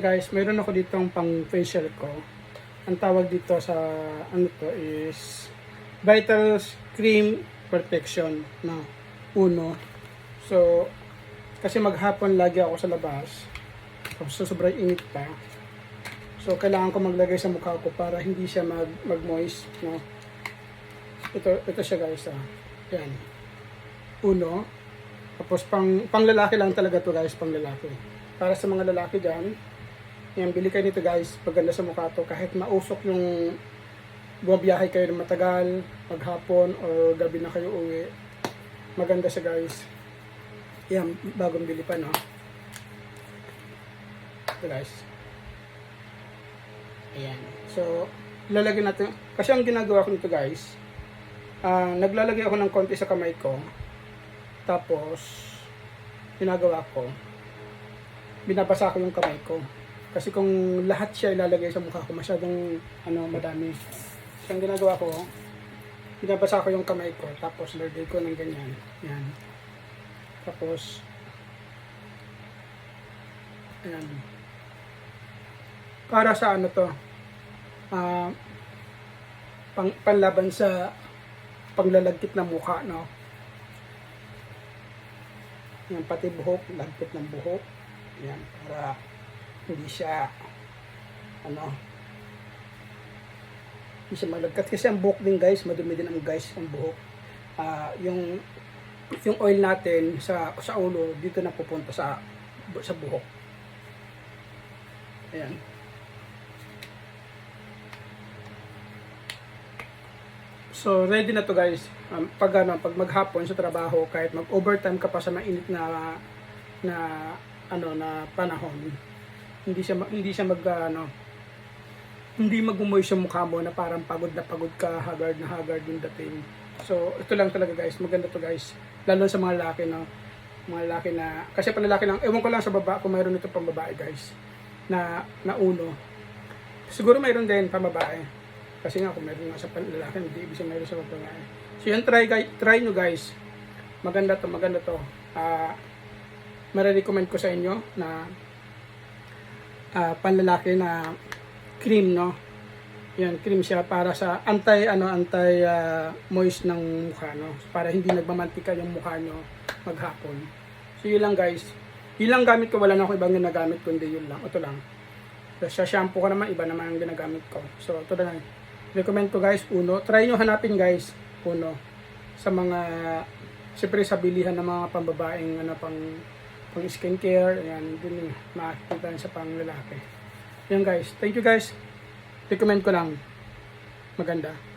Guys, mayroon ako dito ang pang facial ko. Ang tawag dito sa ano to is Vital Cream Protection na uno. So, kasi maghapon lagi ako sa labas. So, sobrang init pa. So, kailangan ko maglagay sa mukha ko para hindi siya mag, mag-moist, no? Ito, ito siya guys, ah. Yan. Uno. Tapos, pang, pang lalaki lang talaga to guys, pang lalaki. Para sa mga lalaki dyan, yan, bili kayo nito guys, paganda sa mukha to. Kahit mausok yung bumabiyahe kayo ng matagal, maghapon, or gabi na kayo uwi. Maganda siya guys. Yan, bagong bili pa, no? Ito guys. Ayan. So, lalagyan natin. Kasi ang ginagawa ko nito guys, ah naglalagay ako ng konti sa kamay ko. Tapos, ginagawa ko, binabasa ko yung kamay ko. Kasi kung lahat siya ilalagay sa mukha ko, masyadong ano, madami. So, ang ginagawa ko, binabasa ko yung kamay ko, tapos lagay ko ng ganyan. Yan. Tapos, ayan. Para sa ano to, ah, pang, panlaban sa paglalagkit ng mukha, no? Yan, pati buhok, lagkit ng buhok. Yan, para hindi siya, ano, hindi siya malagkat. Kasi ang buhok din guys, madumi din ang guys, ang buhok. Ah, yung, yung oil natin sa, sa ulo, dito na pupunta sa, sa buhok. Ayan. So, ready na to guys. Um, pag, ano, pag maghapon sa trabaho, kahit mag-overtime ka pa sa mainit na na ano na panahon, hindi siya hindi siya mag ano, hindi mag-umoy sa mukha mo na parang pagod na pagod ka, haggard na haggard yung dating. So, ito lang talaga guys. Maganda to guys. Lalo sa mga lalaki no. Mga lalaki na, kasi panlalaki lang, ewan ko lang sa baba kung mayroon ito pang babae guys. Na, na uno. Siguro mayroon din pang babae. Kasi nga kung meron nga sa panlalaki, hindi ibig mayroon sa babae. So yun, try, guys, try nyo guys. Maganda to, maganda to. Ah, marirecommend ko sa inyo na ah, panlalaki na cream, no? Yan, cream siya para sa anti, ano, anti ah, moist ng mukha, no? Para hindi nagmamantika yung mukha nyo maghapon. So yun lang guys. Yun lang gamit ko, wala na ako ibang ginagamit kundi yun lang. Ito lang. Sa shampoo ko naman, iba naman ang ginagamit ko. So, ito lang. Recommend ko guys, uno. Try nyo hanapin guys, uno. Sa mga, siyempre sa bilihan ng mga pambabaeng, ano, pang, pang skincare, ayan, dun makikita sa pang lalaki. Yan guys. Thank you guys. Recommend ko lang. Maganda.